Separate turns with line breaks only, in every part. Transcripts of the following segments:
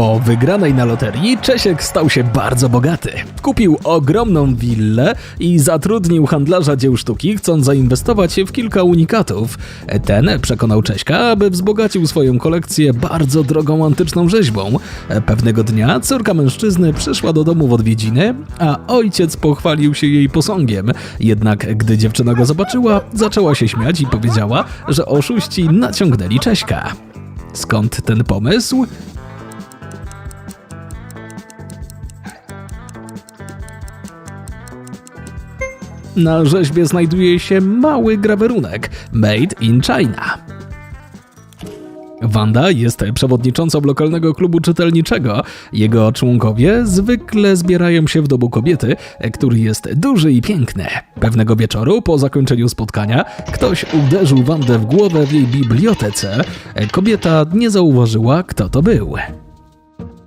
Po wygranej na loterii Czesiek stał się bardzo bogaty. Kupił ogromną willę i zatrudnił handlarza dzieł sztuki, chcąc zainwestować w kilka unikatów. Ten przekonał Cześka, aby wzbogacił swoją kolekcję bardzo drogą antyczną rzeźbą. Pewnego dnia córka mężczyzny przyszła do domu w odwiedziny, a ojciec pochwalił się jej posągiem. Jednak gdy dziewczyna go zobaczyła, zaczęła się śmiać i powiedziała, że oszuści naciągnęli Cześka. Skąd ten pomysł? Na rzeźbie znajduje się mały grawerunek Made in China. Wanda jest przewodniczącą lokalnego klubu czytelniczego. Jego członkowie zwykle zbierają się w domu kobiety, który jest duży i piękny. Pewnego wieczoru, po zakończeniu spotkania, ktoś uderzył Wandę w głowę w jej bibliotece. Kobieta nie zauważyła, kto to był.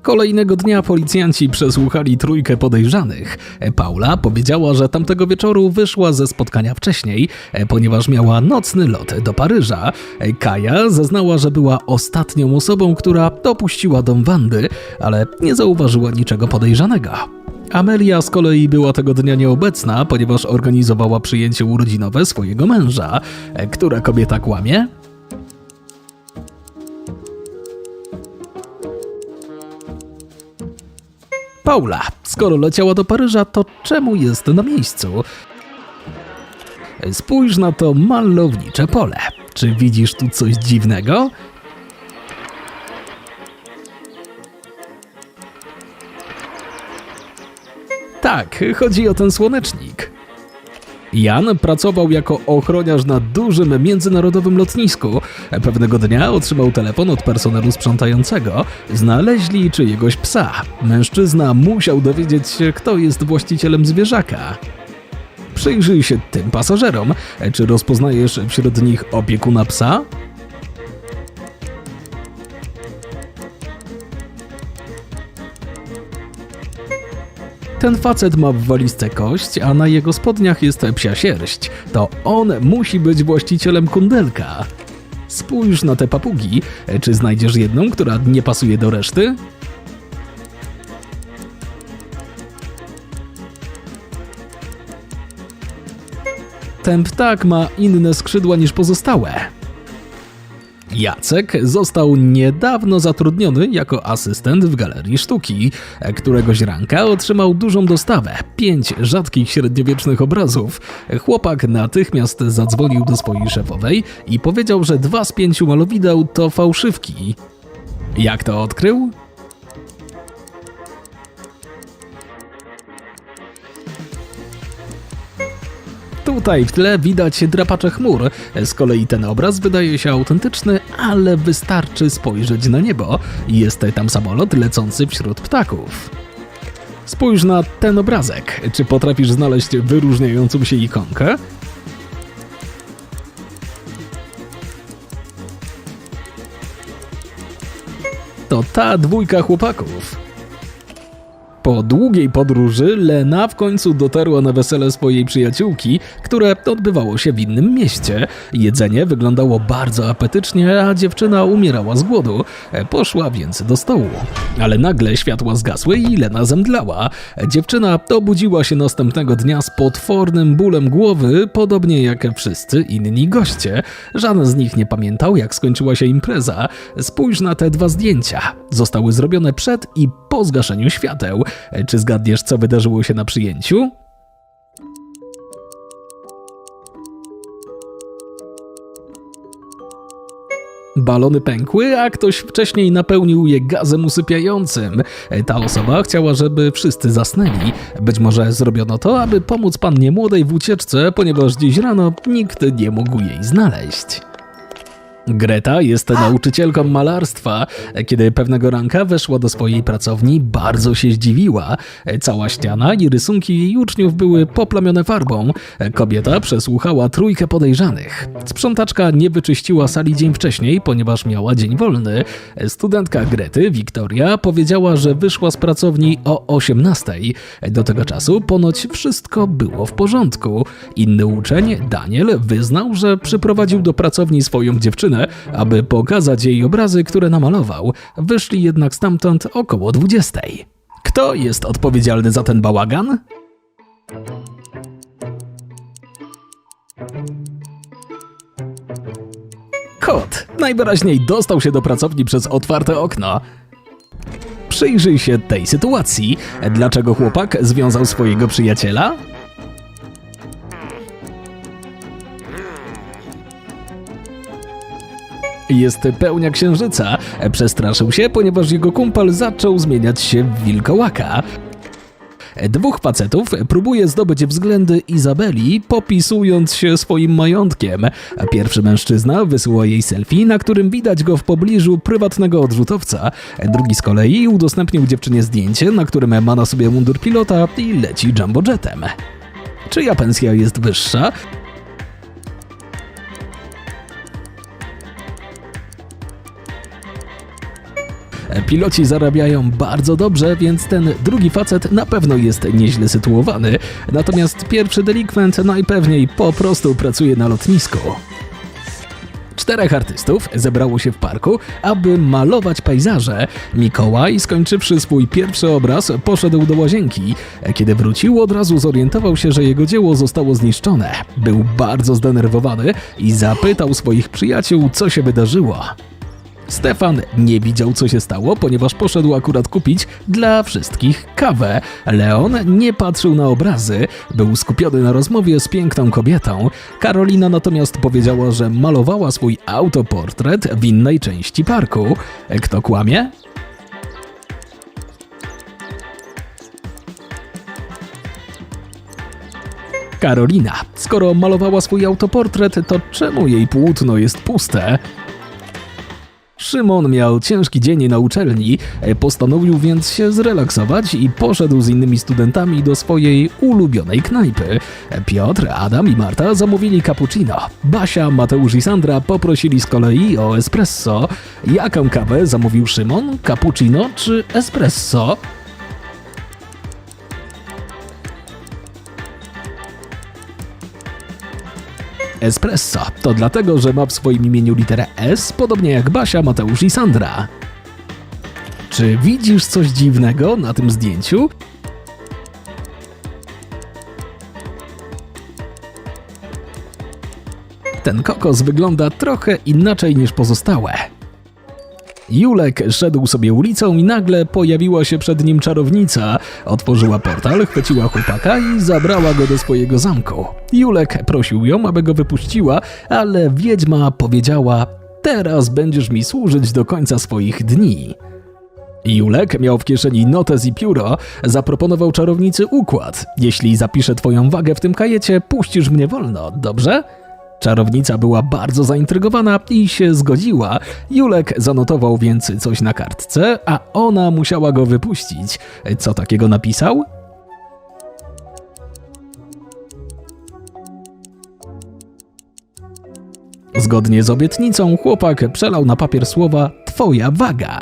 Kolejnego dnia policjanci przesłuchali trójkę podejrzanych. Paula powiedziała, że tamtego wieczoru wyszła ze spotkania wcześniej, ponieważ miała nocny lot do Paryża. Kaja zeznała, że była ostatnią osobą, która dopuściła dom Wandy, ale nie zauważyła niczego podejrzanego. Amelia z kolei była tego dnia nieobecna, ponieważ organizowała przyjęcie urodzinowe swojego męża. Która kobieta kłamie? Paula, skoro leciała do Paryża, to czemu jest na miejscu? Spójrz na to malownicze pole. Czy widzisz tu coś dziwnego? Tak, chodzi o ten słonecznik. Jan pracował jako ochroniarz na dużym międzynarodowym lotnisku. Pewnego dnia otrzymał telefon od personelu sprzątającego. Znaleźli czyjegoś psa. Mężczyzna musiał dowiedzieć się, kto jest właścicielem zwierzaka. Przyjrzyj się tym pasażerom. Czy rozpoznajesz wśród nich opiekuna psa? Ten facet ma w walizce kość, a na jego spodniach jest psia sierść. To on musi być właścicielem kundelka. Spójrz na te papugi. Czy znajdziesz jedną, która nie pasuje do reszty? Ten ptak ma inne skrzydła niż pozostałe. Jacek został niedawno zatrudniony jako asystent w galerii sztuki. Któregoś ranka otrzymał dużą dostawę pięć rzadkich średniowiecznych obrazów. Chłopak natychmiast zadzwonił do swojej szefowej i powiedział, że dwa z pięciu malowideł to fałszywki. Jak to odkrył? Tutaj w tle widać drapacze chmur. Z kolei ten obraz wydaje się autentyczny, ale wystarczy spojrzeć na niebo. Jest tam samolot lecący wśród ptaków. Spójrz na ten obrazek. Czy potrafisz znaleźć wyróżniającą się ikonkę? To ta dwójka chłopaków. Po długiej podróży Lena w końcu dotarła na wesele swojej przyjaciółki, które odbywało się w innym mieście. Jedzenie wyglądało bardzo apetycznie, a dziewczyna umierała z głodu. Poszła więc do stołu. Ale nagle światła zgasły i Lena zemdlała. Dziewczyna obudziła się następnego dnia z potwornym bólem głowy, podobnie jak wszyscy inni goście. Żaden z nich nie pamiętał, jak skończyła się impreza. Spójrz na te dwa zdjęcia. Zostały zrobione przed i po zgaszeniu świateł. Czy zgadniesz, co wydarzyło się na przyjęciu? Balony pękły, a ktoś wcześniej napełnił je gazem usypiającym. Ta osoba chciała, żeby wszyscy zasnęli. Być może zrobiono to, aby pomóc pannie młodej w ucieczce, ponieważ dziś rano nikt nie mógł jej znaleźć. Greta jest nauczycielką malarstwa. Kiedy pewnego ranka weszła do swojej pracowni, bardzo się zdziwiła. Cała ściana i rysunki jej uczniów były poplamione farbą. Kobieta przesłuchała trójkę podejrzanych. Sprzątaczka nie wyczyściła sali dzień wcześniej, ponieważ miała dzień wolny. Studentka Grety, Wiktoria, powiedziała, że wyszła z pracowni o 18. Do tego czasu ponoć wszystko było w porządku. Inny uczeń, Daniel, wyznał, że przyprowadził do pracowni swoją dziewczynę dziewczynę, aby pokazać jej obrazy, które namalował. Wyszli jednak stamtąd około 20. Kto jest odpowiedzialny za ten bałagan? Kot najwyraźniej dostał się do pracowni przez otwarte okno. Przyjrzyj się tej sytuacji. Dlaczego chłopak związał swojego przyjaciela? Jest pełnia księżyca. Przestraszył się, ponieważ jego kumpel zaczął zmieniać się w wilkołaka. Dwóch facetów próbuje zdobyć względy Izabeli, popisując się swoim majątkiem. Pierwszy mężczyzna wysyła jej selfie, na którym widać go w pobliżu prywatnego odrzutowca. Drugi z kolei udostępnił dziewczynie zdjęcie, na którym ma na sobie mundur pilota i leci jumbojetem. Czyja pensja jest wyższa? Piloci zarabiają bardzo dobrze, więc ten drugi facet na pewno jest nieźle sytuowany, natomiast pierwszy delikwent najpewniej po prostu pracuje na lotnisku. Czterech artystów zebrało się w parku, aby malować pejzaże. Mikołaj, skończywszy swój pierwszy obraz, poszedł do łazienki. Kiedy wrócił, od razu zorientował się, że jego dzieło zostało zniszczone. Był bardzo zdenerwowany i zapytał swoich przyjaciół, co się wydarzyło. Stefan nie widział, co się stało, ponieważ poszedł akurat kupić dla wszystkich kawę. Leon nie patrzył na obrazy, był skupiony na rozmowie z piękną kobietą. Karolina natomiast powiedziała, że malowała swój autoportret w innej części parku. Kto kłamie? Karolina. Skoro malowała swój autoportret, to czemu jej płótno jest puste? Szymon miał ciężki dzień na uczelni, e, postanowił więc się zrelaksować i poszedł z innymi studentami do swojej ulubionej knajpy. E, Piotr, Adam i Marta zamówili cappuccino. Basia, Mateusz i Sandra poprosili z kolei o espresso. Jaką kawę zamówił Szymon? Cappuccino czy espresso? Espresso to dlatego, że ma w swoim imieniu literę S, podobnie jak Basia, Mateusz i Sandra. Czy widzisz coś dziwnego na tym zdjęciu? Ten kokos wygląda trochę inaczej niż pozostałe. Julek szedł sobie ulicą i nagle pojawiła się przed nim czarownica. Otworzyła portal, chwyciła chłopaka i zabrała go do swojego zamku. Julek prosił ją, aby go wypuściła, ale wiedźma powiedziała: Teraz będziesz mi służyć do końca swoich dni. Julek miał w kieszeni notes i pióro, zaproponował czarownicy układ. Jeśli zapiszę twoją wagę w tym kajecie, puścisz mnie wolno, dobrze? Czarownica była bardzo zaintrygowana i się zgodziła. Julek zanotował więc coś na kartce, a ona musiała go wypuścić. Co takiego napisał? Zgodnie z obietnicą, chłopak przelał na papier słowa Twoja waga.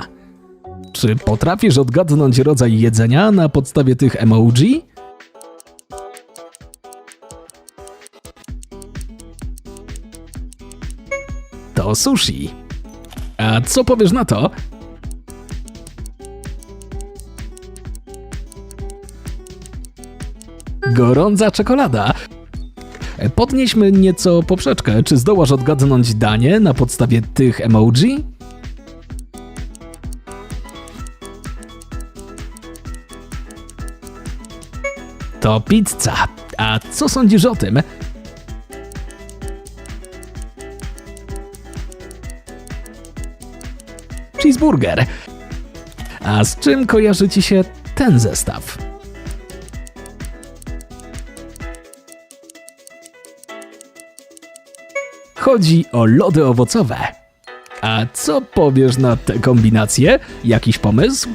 Czy potrafisz odgadnąć rodzaj jedzenia na podstawie tych emoji? Sushi. A co powiesz na to? Gorąca czekolada. Podnieśmy nieco poprzeczkę. Czy zdołasz odgadnąć danie na podstawie tych emoji? To pizza. A co sądzisz o tym? Cheeseburger. A z czym kojarzy ci się ten zestaw? Chodzi o lody owocowe. A co powiesz na tę kombinację? Jakiś pomysł?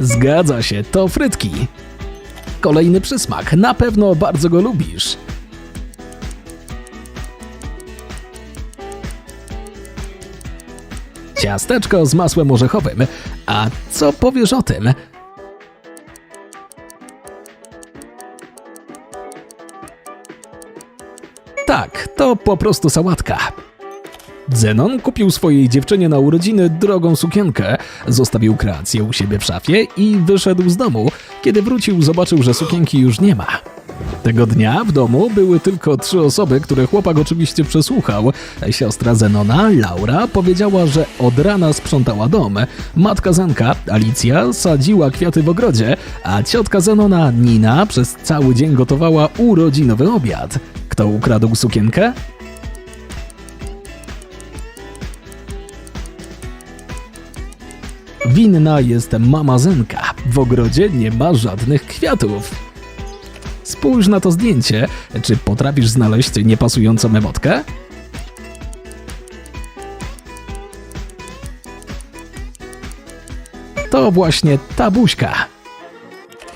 Zgadza się, to frytki. Kolejny przysmak, na pewno bardzo go lubisz. Ciasteczko z masłem orzechowym. A co powiesz o tym? Tak, to po prostu sałatka. Zenon kupił swojej dziewczynie na urodziny drogą sukienkę, zostawił kreację u siebie w szafie i wyszedł z domu. Kiedy wrócił, zobaczył, że sukienki już nie ma. Tego dnia w domu były tylko trzy osoby, które chłopak oczywiście przesłuchał. Siostra Zenona, Laura, powiedziała, że od rana sprzątała dom. Matka Zenka, Alicja, sadziła kwiaty w ogrodzie, a ciotka Zenona, Nina, przez cały dzień gotowała urodzinowy obiad. Kto ukradł sukienkę? Winna jest mama Zenka. W ogrodzie nie ma żadnych kwiatów. Spójrz na to zdjęcie. Czy potrafisz znaleźć niepasującą emotkę? To właśnie ta buźka.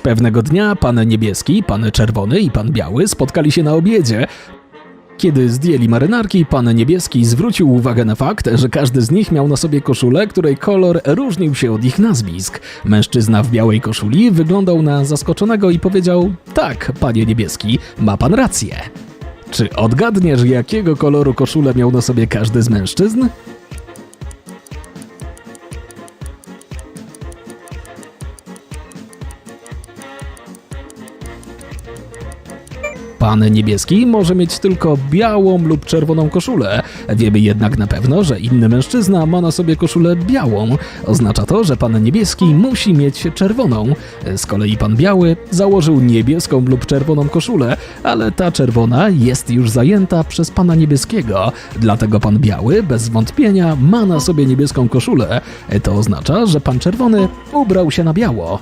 Pewnego dnia pan niebieski, pan czerwony i pan biały spotkali się na obiedzie. Kiedy zdjęli marynarki, pan niebieski zwrócił uwagę na fakt, że każdy z nich miał na sobie koszulę, której kolor różnił się od ich nazwisk. Mężczyzna w białej koszuli wyglądał na zaskoczonego i powiedział: Tak, panie niebieski, ma pan rację. Czy odgadniesz, jakiego koloru koszulę miał na sobie każdy z mężczyzn? Pan niebieski może mieć tylko białą lub czerwoną koszulę. Wiemy jednak na pewno, że inny mężczyzna ma na sobie koszulę białą. Oznacza to, że pan niebieski musi mieć czerwoną. Z kolei pan biały założył niebieską lub czerwoną koszulę, ale ta czerwona jest już zajęta przez pana niebieskiego. Dlatego pan biały bez wątpienia ma na sobie niebieską koszulę. To oznacza, że pan czerwony ubrał się na biało.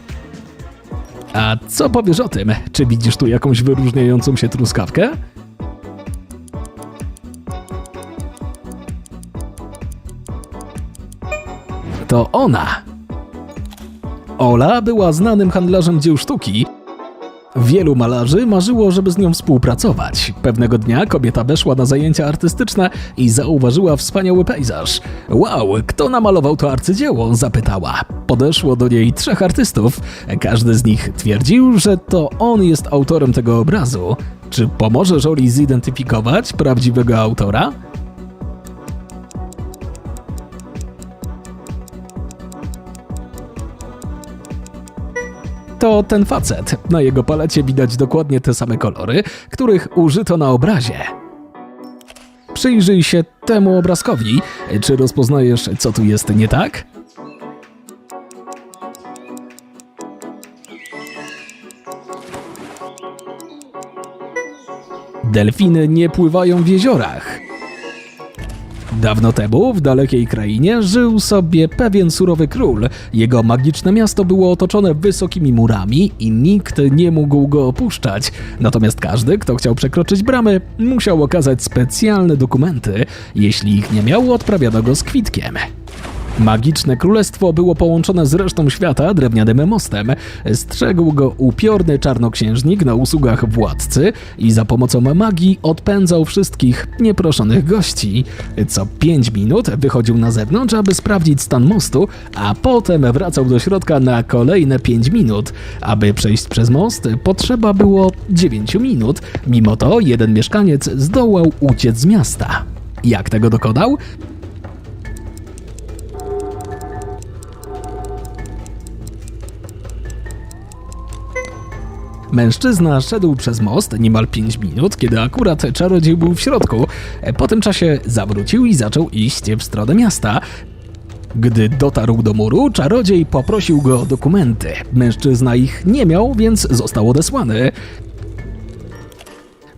A co powiesz o tym? Czy widzisz tu jakąś wyróżniającą się truskawkę? To ona. Ola była znanym handlarzem dzieł sztuki. Wielu malarzy marzyło, żeby z nią współpracować. Pewnego dnia kobieta weszła na zajęcia artystyczne i zauważyła wspaniały pejzaż. Wow, kto namalował to arcydzieło? zapytała. Podeszło do niej trzech artystów. Każdy z nich twierdził, że to on jest autorem tego obrazu. Czy pomożesz Oli zidentyfikować prawdziwego autora? To ten facet. Na jego palecie widać dokładnie te same kolory, których użyto na obrazie. Przyjrzyj się temu obrazkowi. Czy rozpoznajesz, co tu jest nie tak? Delfiny nie pływają w jeziorach. Dawno temu w dalekiej krainie żył sobie pewien surowy król. Jego magiczne miasto było otoczone wysokimi murami i nikt nie mógł go opuszczać. Natomiast każdy, kto chciał przekroczyć bramy, musiał okazać specjalne dokumenty. Jeśli ich nie miał, odprawiano go z kwitkiem. Magiczne królestwo było połączone z resztą świata drewnianym mostem. Strzegł go upiorny czarnoksiężnik na usługach władcy i za pomocą magii odpędzał wszystkich nieproszonych gości. Co pięć minut wychodził na zewnątrz, aby sprawdzić stan mostu, a potem wracał do środka na kolejne pięć minut. Aby przejść przez most, potrzeba było 9 minut. Mimo to jeden mieszkaniec zdołał uciec z miasta. Jak tego dokonał? Mężczyzna szedł przez most niemal 5 minut, kiedy akurat czarodziej był w środku. Po tym czasie zawrócił i zaczął iść w stronę miasta. Gdy dotarł do muru, czarodziej poprosił go o dokumenty. Mężczyzna ich nie miał, więc został odesłany.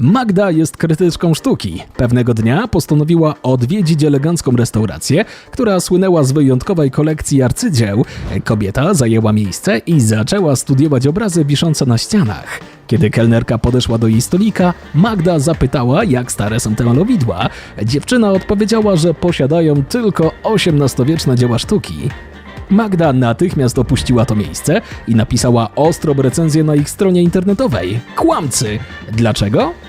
Magda jest krytyczką sztuki. Pewnego dnia postanowiła odwiedzić elegancką restaurację, która słynęła z wyjątkowej kolekcji arcydzieł. Kobieta zajęła miejsce i zaczęła studiować obrazy wiszące na ścianach. Kiedy kelnerka podeszła do jej stolika, Magda zapytała, jak stare są te malowidła. Dziewczyna odpowiedziała, że posiadają tylko XVIII-wieczne dzieła sztuki. Magda natychmiast opuściła to miejsce i napisała ostrą recenzję na ich stronie internetowej. Kłamcy! Dlaczego?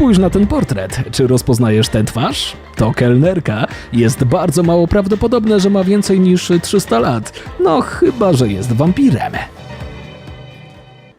Spójrz na ten portret. Czy rozpoznajesz tę twarz? To kelnerka. Jest bardzo mało prawdopodobne, że ma więcej niż 300 lat. No chyba, że jest wampirem.